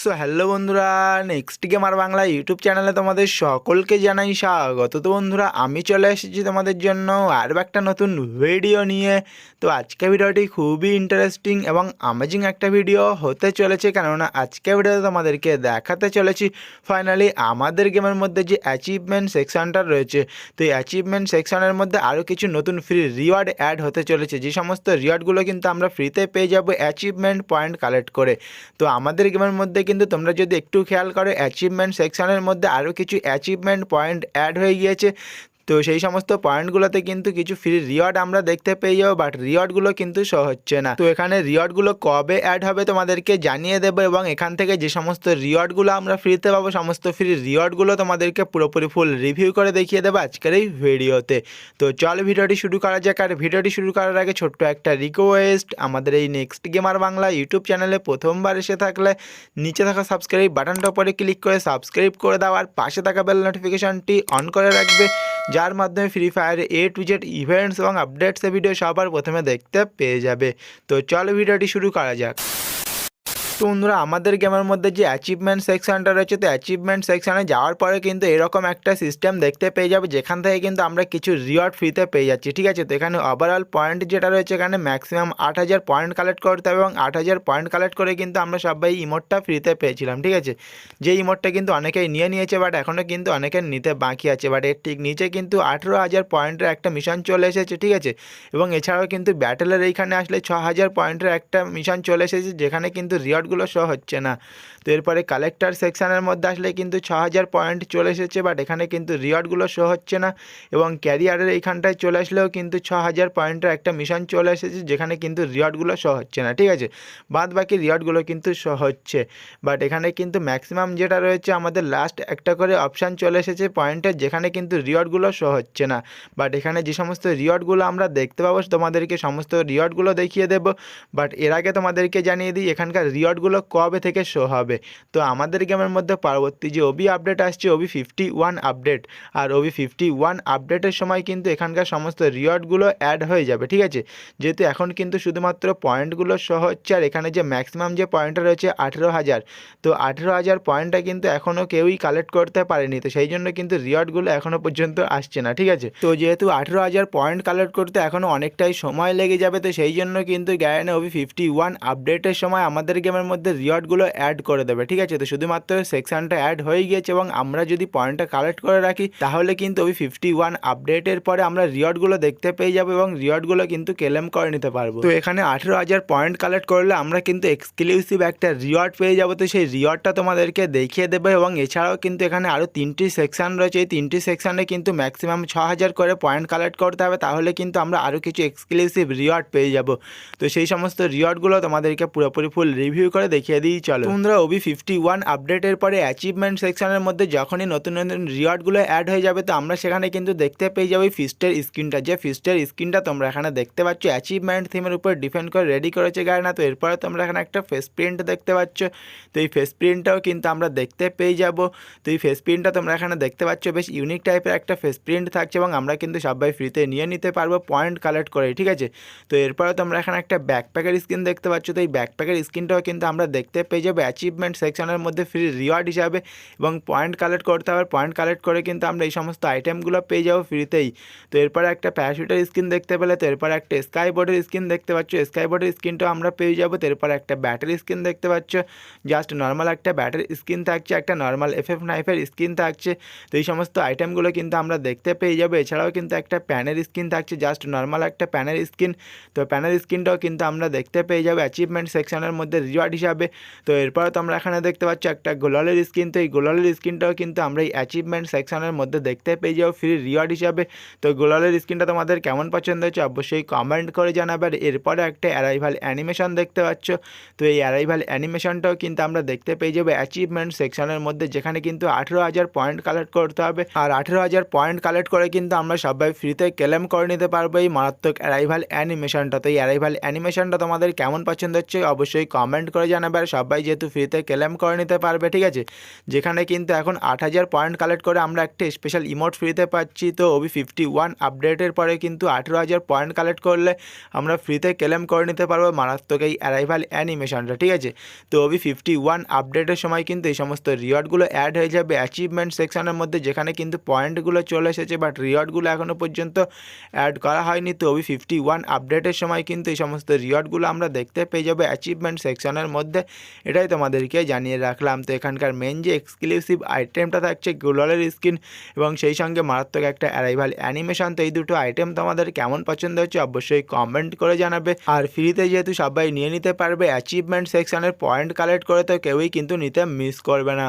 So hello বন্ধুরা next gamer Bangla YouTube চ্যানেলে তোমাদের সকলকে জানাই স্বাগত। তো বন্ধুরা, আমি চলে এসেছি তোমাদের জন্য আরও একটা নতুন ভিডিও নিয়ে। তো আজকে ভিডিওটি খুবই ইন্টারেস্টিং এবং অ্যামেজিং একটা ভিডিও হতে চলেছে, কেননা আজকে ভিডিওতে তোমাদেরকে দেখাতে চলেছি ফাইনালি আমাদের গেমের মধ্যে যে অ্যাচিভমেন্ট সেকশনটা রয়েছে। তো এই অ্যাচিভমেন্ট সেকশনের মধ্যে আরও কিছু নতুন ফ্রি রিওয়ার্ড অ্যাড হতে চলেছে। যে সমস্ত রিওয়ার্ডগুলো কিন্তু আমরা ফ্রিতে পেয়ে যাব অ্যাচিভমেন্ট পয়েন্ট কালেক্ট করে। তো আমাদের গেমের মধ্যে কিন্তু তোমরা যদি একটু খেয়াল করো অ্যাচিভমেন্ট সেকশনের মধ্যে আরও কিছু অ্যাচিভমেন্ট পয়েন্ট অ্যাড হয়ে গিয়েছে। তো সেই সমস্ত পয়েন্টগুলোতে কিন্তু কিছু ফ্রি রিওয়ার্ড আমরা দেখতে পেয়ে যাব বাট রিওয়ার্ডগুলো কিন্তু শো হচ্ছে না। তো এখানে রিওয়ার্ডগুলো কবে অ্যাড হবে তোমাদেরকে জানিয়ে দেবো এবং এখান থেকে যে সমস্ত রিওয়ার্ডগুলো আমরা ফ্রিতে পাবো, সমস্ত ফ্রি রিওয়ার্ডগুলো তোমাদেরকে পুরোপুরি ফুল রিভিউ করে দেখিয়ে দেবো আজকের এই ভিডিওতে। তো চল ভিডিওটি শুরু করা যাক, আর ভিডিওটি শুরু করার আগে ছোট্ট একটা রিকোয়েস্ট আমাদের এই নেক্সট গেমার বাংলা ইউটিউব চ্যানেলে প্রথমবার এসে থাকলে নিচে থাকা সাবস্ক্রাইব বাটনটার উপরে ক্লিক করে সাবস্ক্রাইব করে দাও, আর পাশে থাকা বেল নোটিফিকেশনটি অন করে রাখবে। যার মাধ্যমে ফ্রি ফায়ারের এ টু জেড ইভেন্টস এবং আপডেটসের ভিডিও সবার প্রথমে দেখতে পেয়ে যাবে। তো চলো ভিডিওটি শুরু করা যাক। তো বন্ধুরা, আমাদের গেমের মধ্যে যে অ্যাচিভমেন্ট সেকশনটা রয়েছে, তো অ্যাচিভমেন্ট সেকশানে যাওয়ার পরে কিন্তু এরকম একটা সিস্টেম দেখতে পেয়ে যাবে, যেখান থেকে কিন্তু আমরা কিছু রিওয়ার্ড ফ্রিতে পেয়ে যাচ্ছি, ঠিক আছে? তো এখানে ওভারঅল পয়েন্ট যেটা রয়েছে, এখানে ম্যাক্সিমাম আট হাজার পয়েন্ট কালেক্ট করতে হবে এবং আট হাজার পয়েন্ট কালেক্ট করে কিন্তু আমরা সবাই ইমোটটা ফ্রিতে পেয়েছিলাম, ঠিক আছে? যে ইমোটটা কিন্তু অনেকেই নিয়ে নিয়েছে বাট এখনও কিন্তু অনেকের নিতে বাকি আছে বাট এর ঠিক নিচে কিন্তু আঠেরো হাজার পয়েন্টের একটা মিশন চলে এসেছে, ঠিক আছে? এবং এছাড়াও কিন্তু ব্যাটেলের এইখানে আসলে ছ হাজার পয়েন্টের একটা মিশন চলে এসেছে, যেখানে কিন্তু রিওয়ার্ডগুলো শো হচ্ছে না। তো এরপরে কালেক্টর সেকশানের মধ্যে আসলে কিন্তু ছ হাজার পয়েন্ট চলে এসেছে বাট এখানে কিন্তু রিওয়ার্ডগুলো শো হচ্ছে না এবং ক্যারিয়ারের এইখানটায় চলে আসলেও কিন্তু ছ হাজার পয়েন্টের একটা মিশন চলে এসেছে, যেখানে কিন্তু রিওয়ার্ডগুলো শো হচ্ছে না, ঠিক আছে? বাদ বাকি রিওয়ার্ডগুলো কিন্তু শো হচ্ছে বাট এখানে কিন্তু ম্যাক্সিমাম যেটা রয়েছে, আমাদের লাস্ট একটা করে অপশান চলে এসেছে পয়েন্টের যেখানে কিন্তু রিওয়ার্ডগুলো শো হচ্ছে না। বাট এখানে যে সমস্ত রিওয়ার্ডগুলো আমরা দেখতে পাবো, তোমাদেরকে সমস্ত রিওয়ার্ডগুলো দেখিয়ে দেবো বাট এর আগে তোমাদেরকে জানিয়ে দিই, এখানকার রিওয়ার্ডগুলো কবে থেকে শো হবে? তো আমাদের গেমের মধ্যে পরবর্তী যে ওবি আপডেট আসছে ওবি ফিফটি ওয়ান আপডেট আর ওবি ফিফটি ওয়ান আপডেটের সময় কিন্তু এখানকার সমস্ত রিওয়ার্ডগুলো অ্যাড হয়ে যাবে, ঠিক আছে? যেহেতু এখন কিন্তু শুধুমাত্র পয়েন্টগুলো শো হচ্ছে, আর এখানে যে ম্যাক্সিমাম যে পয়েন্টটা রয়েছে আঠেরো হাজার, তো আঠেরো হাজার পয়েন্টটা কিন্তু এখনও কেউই কালেক্ট করতে পারেনি, তো সেই জন্য কিন্তু রিওয়ার্ডগুলো এখনও পর্যন্ত আসছে না, ঠিক আছে? তো যেহেতু আঠেরো হাজার পয়েন্ট কালেক্ট করতে এখনও অনেকটাই সময় লেগে যাবে, তো সেই জন্য কিন্তু গ্যারেনে ওবি ফিফটি ওয়ান আপডেটের সময় আমাদের গেমের মধ্যে রিওয়ার্ডগুলো অ্যাড করে দেবে, ঠিক আছে? তো শুধুমাত্র সেকশনটা অ্যাড হয়ে গিয়েছে এবং আমরা যদি পয়েন্টটা কালেক্ট করে রাখি, তাহলে কিন্তু ওই ফিফটি ওয়ান আপডেটের পরে আমরা রিওয়ার্ডগুলো দেখতে পেয়ে যাব এবং রিওয়ার্ডগুলো কিন্তু ক্লেম করে নিতে পারব। তো এখানে আঠেরো হাজার পয়েন্ট কালেক্ট করলে আমরা কিন্তু এক্সক্লুসিভ একটা রিওয়ার্ড পেয়ে যাব। তো সেই রিওয়ার্ডটা তোমাদেরকে দেখিয়ে দেবে এবং এছাড়াও কিন্তু এখানে আরও তিনটি সেকশন রয়েছে। এই তিনটি সেকশনে কিন্তু ম্যাক্সিমাম ছ হাজার করে পয়েন্ট কালেক্ট করতে হবে, তাহলে কিন্তু আমরা আরও কিছু এক্সক্লুসিভ রিওয়ার্ড পেয়ে যাব। তো সেই সমস্ত রিওয়ার্ডগুলো তোমাদেরকে পুরোপুরি ফুল রিভিউ করে দেখিয়ে দিই, চলো। তোমরা ওবি ফিফটি ওয়ান আপডেটের পরে অ্যাচিভমেন্ট সেকশনের মধ্যে যখনই নতুন নতুন রিওয়ার্ডগুলো অ্যাড হয়ে যাবে, তো আমরা সেখানে কিন্তু দেখতে পেয়ে যাব ফিস্টের স্ক্রিনটা যে ফিস্টের স্ক্রিনটা তোমরা এখানে দেখতে পাচ্ছ অ্যাচিভমেন্ট থিমের উপর ডিপেন্ড করে রেডি করেছে গায়ে না তো এরপরে তোমরা এখানে একটা ফেস প্রিন্ট দেখতে পাচ্ছ। তো এই ফেস প্রিন্টটাও কিন্তু আমরা দেখতে পেয়ে যাব। তো এই ফেস প্রিন্টটা তোমরা এখানে দেখতে পাচ্ছ, বেশ ইউনিক টাইপের একটা ফেস প্রিন্ট থাকছে এবং আমরা কিন্তু সবাই ফ্রিতে নিয়ে নিতে পারব পয়েন্ট কালেক্ট করে, ঠিক আছে? তো এরপরে তোমরা এখানে একটা ব্যাকপ্যাকের স্ক্রিন দেখতে পাচ্ছ। তো এই ব্যাকপ্যাকের স্ক্রিনটাও কিন্তু আমরা দেখতে পেয়ে যাব অ্যাচিভমেন্ট সেকশনের মধ্যে ফ্রি রিওয়ার্ড হিসাবে এবং পয়েন্ট কালেক্ট করতে হবে। পয়েন্ট কালেক্ট করে কিন্তু আমরা এই সমস্ত আইটেমগুলো পেয়ে যাব ফ্রিতেই তো এরপরে একটা প্যারাশুটের স্ক্রিন দেখতে পেলে, তো এরপরে একটা স্কাই বোর্ডের স্ক্রিন দেখতে পাচ্ছ। স্কাই বোর্ডের স্ক্রিনটাও আমরা পেয়ে যাব, তো এরপরে একটা ব্যাটারি স্ক্রিন দেখতে পাচ্ছ। জাস্ট নর্মাল একটা ব্যাটারি স্ক্রিন থাকছে, একটা নর্মাল এফ এফ নাইফের স্ক্রিন থাকছে। তো এই সমস্ত আইটেমগুলো কিন্তু আমরা দেখতে পেয়ে যাব। এছাড়াও কিন্তু একটা প্যানের স্ক্রিন থাকছে জাস্ট নর্মাল একটা প্যানের স্ক্রিন তো প্যানের স্ক্রিনটাও কিন্তু আমরা দেখতে পেয়ে যাব। অ্যাচিভমেন্ট সেকশনের মধ্যে রিওয়ার্ড হিসাবে। তো এরপরে তো আমরা এখানে দেখতে পাচ্ছি একটা গোলালের স্ক্রিন তো এই গোলালের স্ক্রিনটাও কিন্তু আমরা এই অ্যাচিভমেন্ট সেকশনের মধ্যে দেখতে পেয়ে যাব ফ্রি রিওয়ার্ড হিসাবে। তো গোলালের স্ক্রিনটা তোমাদের কেমন পছন্দ হচ্ছে অবশ্যই কমেন্ট করে জানাবে। আর এরপরে একটা অ্যারাইভাল অ্যানিমেশন দেখতে পাচ্ছ। তো এই অ্যারাইভাল অ্যানিমেশনটাও কিন্তু আমরা দেখতে পেয়ে যাব অ্যাচিভমেন্ট সেকশনের মধ্যে, যেখানে কিন্তু আঠেরো হাজার পয়েন্ট কালেক্ট করতে হবে। আর আঠেরো হাজার পয়েন্ট কালেক্ট করে কিন্তু আমরা সবাই ফ্রিতে ক্লেম করে নিতে পারব এই মারাত্মক অ্যারাইভাল অ্যানিমেশনটা তো এই অ্যারাইভাল অ্যানিমেশনটা তোমাদের কেমন পছন্দ হচ্ছে অবশ্যই কমেন্ট করে জানাবে আর সবাই যেহেতু ফ্রিতে ক্লেম করে নিতে পারবে, ঠিক আছে? যেখানে কিন্তু এখন আট হাজার পয়েন্ট কালেক্ট করে আমরা একটা স্পেশাল ইমোট ফ্রিতে পাচ্ছি। তো ওবি ফিফটি ওয়ান আপডেটের পরে কিন্তু আঠেরো হাজার পয়েন্ট কালেক্ট করলে আমরা ফ্রিতে ক্লেম করে নিতে পারব মারাত্মক এই অ্যারাইভাল অ্যানিমেশনটা ঠিক আছে? তো ওবি ফিফটি ওয়ান আপডেটের সময় কিন্তু এই সমস্ত রিওয়ার্ডগুলো অ্যাড হয়ে যাবে অ্যাচিভমেন্ট সেকশনের মধ্যে, যেখানে কিন্তু পয়েন্টগুলো চলে এসেছে বাট রিওয়ার্ডগুলো এখনও পর্যন্ত অ্যাড করা হয়নি। তো ওবি ফিফটি ওয়ান আপডেটের সময় কিন্তু এই সমস্ত রিওয়ার্ডগুলো আমরা দেখতে পেয়ে যাব অ্যাচিভমেন্ট সেকশনের মধ্যে, এটাই তোমাদেরকে জানিয়ে রাখলাম। তো এখানকার মেন যে এক্সক্লুসিভ আইটেমটা থাকছে গুলালের স্কিন এবং সেই সঙ্গে মারাত্মক একটা অ্যারাইভাল অ্যানিমেশন তো এই দুটো আইটেম তোমাদের কেমন পছন্দ হচ্ছে অবশ্যই কমেন্ট করে জানাবে। আর ফ্রিতে যেহেতু সবাই নিয়ে নিতে পারবে অ্যাচিভমেন্ট সেকশনের পয়েন্ট কালেক্ট করে তো কেউই কিন্তু নিতে মিস করবে না।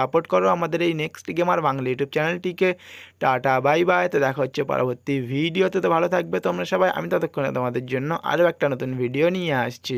সাপোর্ট করো আমাদের এই নেক্সট গেমার বাংলা ইউটিউব চ্যানেলটিকে টাটা বাই বাই তো দেখা হচ্ছে পরবর্তী ভিডিওতে তো ভালো থাকবে তোমরা সবাই। আমি ততক্ষণে তোমাদের জন্য আরও একটা নতুন ভিডিও নিয়ে আসছি।